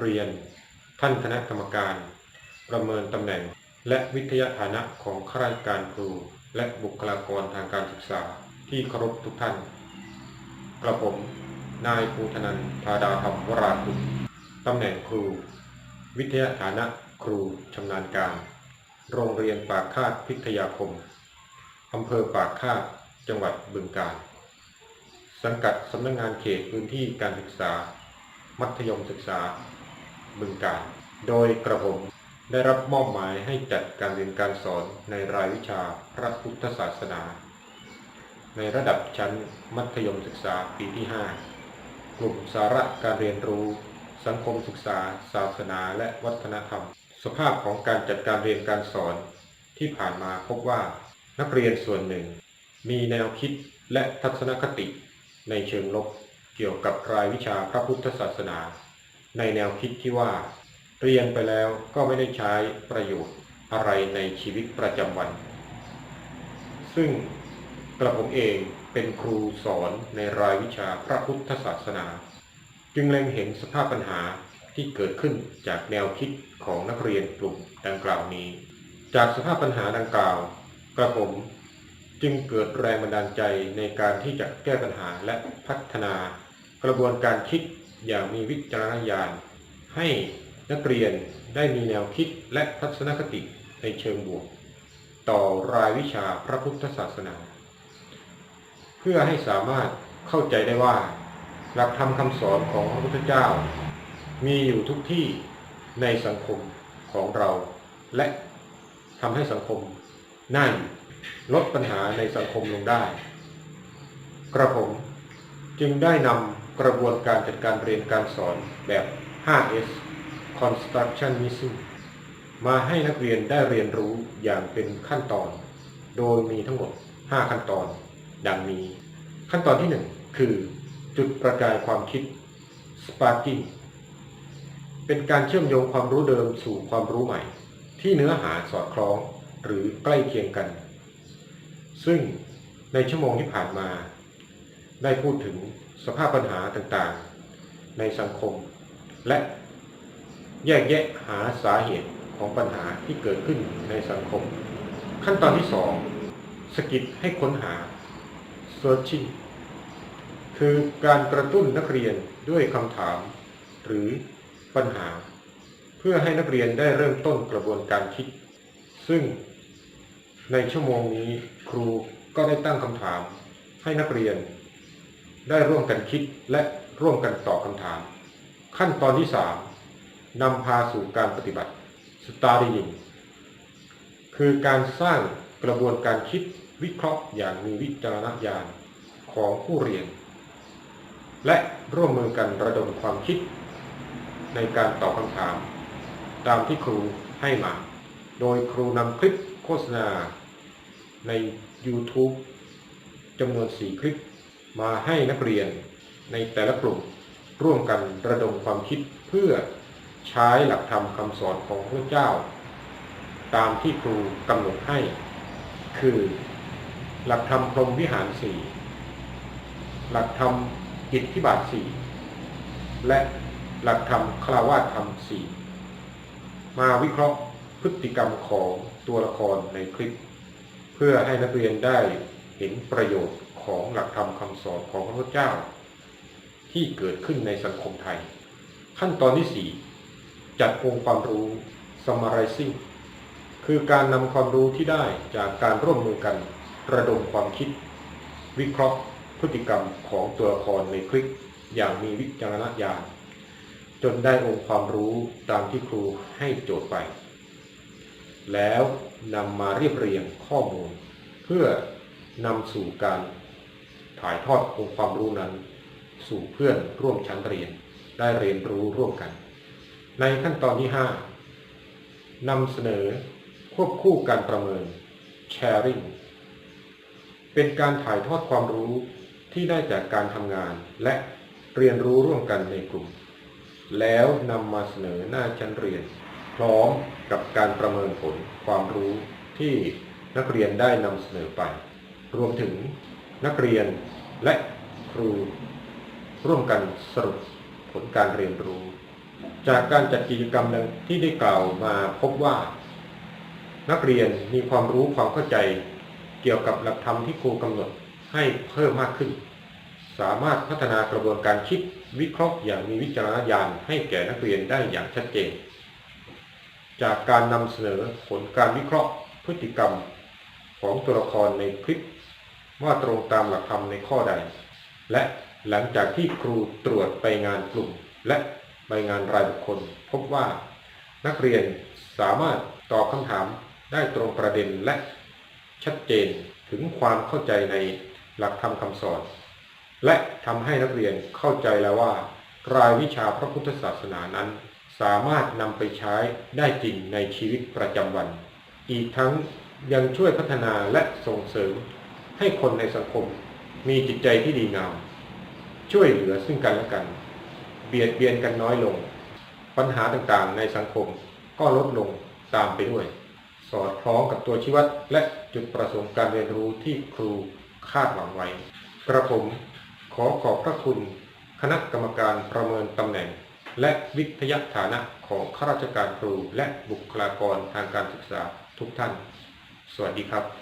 เรียน ท่านคณะกรรมการ ประเมินตำแหน่ง และวิทยาฐานะของข้าราชการครู และบุคลากรทางการศึกษาที่เคารพทุกท่าน กระผม นายภูธนันท์ธาดาธรรมวราคุณตำแหน่งครู วิทยาฐานะครูชำนาญการ โรงเรียนปากคาดพิทยาคมอำเภอปากคาดจังหวัดบึงกาฬสังกัดสำนักงงานเขตพื้นที่การศึกษา มัธยมศึกษา บึงกาฬโดยกระผมได้รับมอบหมายให้จัดการเรียนการสอนในรายวิชาพระพุทธศาสนา ในระดับชั้นมัธยมศึกษาปีที่ 5 กลุ่มสาระการเรียนรู้ สังคมศึกษา ศาสนาและวัฒนธรรม สภาพของการจัดการเรียนการสอนที่ผ่านมาพบว่านักเรียนส่วนหนึ่ง มีแนวคิดและทัศนคติในเชิงลบเกี่ยวกับรายวิชาพระพุทธศาสนา ในแนวคิดที่ว่า เรียนไปแล้วก็ไม่ได้ใช้ประโยชน์อะไรในชีวิตประจำวัน ซึ่งกระผมเองเป็นครูสอนในรายวิชาพระพุทธศาสนา จึงเล็งเห็นสภาพปัญหาที่เกิดขึ้นจากแนวคิดของนักเรียนกลุ่มดังกล่าวนี้ จากสภาพปัญหาดังกล่าว กระผมจึงเกิดแรงบันดาลใจในการที่จะแก้ปัญหาและพัฒนากระบวนการคิด อย่างมีวิจารณญาณให้นักเรียนได้มีแนวคิดและทัศนคติในเชิงบวก ต่อรายวิชาพระพุทธศาสนา เพื่อให้สามารถเข้าใจได้ว่า หลักธรรมคำสอนของพระพุทธเจ้า มีอยู่ทุกที่ในสังคมของเรา และทำให้สังคมน่าอยู่ลดปัญหาในสังคมลงได้ กระผมจึงได้นำ กระบวนการจัดการเรียนการสอนแบบ 5S Constructionism มาให้นักเรียนได้เรียนรู้อย่างเป็นขั้นตอน โดยมีทั้งหมด 5 ขั้นตอน ดังนี้ ขั้นตอนที่ 1 คือ จุดประกายความคิด Sparking เป็นการเชื่อมโยงความรู้เดิมสู่ความรู้ใหม่ ที่เนื้อหาสอดคล้องหรือใกล้เคียงกัน ซึ่งในชั่วโมงที่ผ่านมา ได้พูดถึง สภาพปัญหาต่างๆ ในสังคม และแยกแยะหาสาเหตุของปัญหาที่เกิดขึ้นในสังคม ขั้นตอนที่ 2 สกิดให้ค้นหา searching คือการกระตุ้นนักเรียนด้วยคำถาม หรือปัญหา เพื่อให้นักเรียนได้เริ่มต้นกระบวนการคิด ซึ่งในชั่วโมงนี้ครูก็ได้ตั้งคำถามให้นักเรียน ได้ร่วมกันคิดและร่วมกันตอบคำถาม ขั้นตอนที่3นำพาสู่การปฏิบัติ studying คือการสร้างกระบวนการคิดวิเคราะห์อย่างมีวิจารณญาณของผู้เรียน และร่วมมือกันระดมความคิด ในการตอบคำถาม ตามที่ครูให้มา โดยครูนำคลิปโฆษณาใน YouTube จำนวน 4 คลิป มาให้นักเรียนในแต่ละกลุ่มร่วมกันระดมความคิดเพื่อใช้หลักธรรมคำสอนของพระเจ้า ตามที่ครูกำหนดให้ คือ หลักธรรมพรหมวิหารสี่หลักธรรมกิจทิบาทสี่และหลักธรรมคลาวาธรรมสี่มาวิเคราะห์พฤติกรรมของตัวละครในคลิป เพื่อให้นักเรียนได้เห็นประโยชน์ ของหลักธรรมคำสอนของพระพุทธเจ้า ที่เกิดขึ้นในสังคมไทย ขั้นตอนที่ 4 จัดองค์ความรู้ summarizing คือการนำความรู้ที่ได้จากการร่วมมือกัน ระดมความคิด วิเคราะห์พฤติกรรมของตัวละครในคลิปอย่างมีวิจารณญาณจนได้องค์ความรู้ตามที่ครูให้โจทย์ไป แล้วนำมาเรียบเรียงข้อมูล เพื่อนำสู่การ ถ่ายทอดองค์ความรู้นั้น สู่เพื่อนร่วมชั้นเรียน ได้เรียนรู้ร่วมกัน ในขั้นตอนที่ 5นำเสนอควบคู่การประเมิน sharing เป็นการถ่ายทอดความรู้ที่ได้จากการทำงานและเรียนรู้ร่วมกันในกลุ่ม แล้วนำมาเสนอหน้าชั้นเรียน พร้อมกับการประเมินผลความรู้ที่นักเรียนได้นำเสนอไป รวมถึง นักเรียนและครู ร่วมกันสรุปผลการเรียนรู้ จากการจัดกิจกรรมดังที่ได้กล่าวมาพบว่า นักเรียนมีความรู้ความเข้าใจ เกี่ยวกับหลักธรรมที่ครูกำหนดให้เพิ่มมากขึ้น สามารถพัฒนากระบวนการคิดวิเคราะห์อย่างมีวิจารณญาณให้แก่นักเรียนได้อย่างชัดเจน จากการนำเสนอผลการวิเคราะห์พฤติกรรมของตัวละครในคลิป ว่าตรงตามหลักธรรมในข้อใด และหลังจากที่ครูตรวจไปงานกลุ่ม และไปงานรายบุคคล พบว่า นักเรียนสามารถตอบคำถามได้ตรงประเด็นและชัดเจนถึงความเข้าใจในหลักธรรมคำสอน และทำให้นักเรียนเข้าใจแล้วว่า รายวิชาพระพุทธศาสนานั้น สามารถนำไปใช้ได้จริงในชีวิตประจำวัน อีกทั้งยังช่วยพัฒนาและส่งเสริม ให้คนในสังคม มีจิตใจที่ดีงาม ช่วยเหลือซึ่งกันและกัน เบียดเบียนกันน้อยลง ปัญหาต่างๆ ในสังคมก็ลดลงตามไปด้วย สอดคล้องกับตัวชี้วัดและจุดประสงค์การเรียนรู้ที่ครูคาดหวังไว้ กระผมขอขอบพระคุณ คณะกรรมการประเมินตำแหน่ง และวิทยฐานะของข้าราชการครูและบุคลากรทางการศึกษาทุกท่าน สวัสดีครับ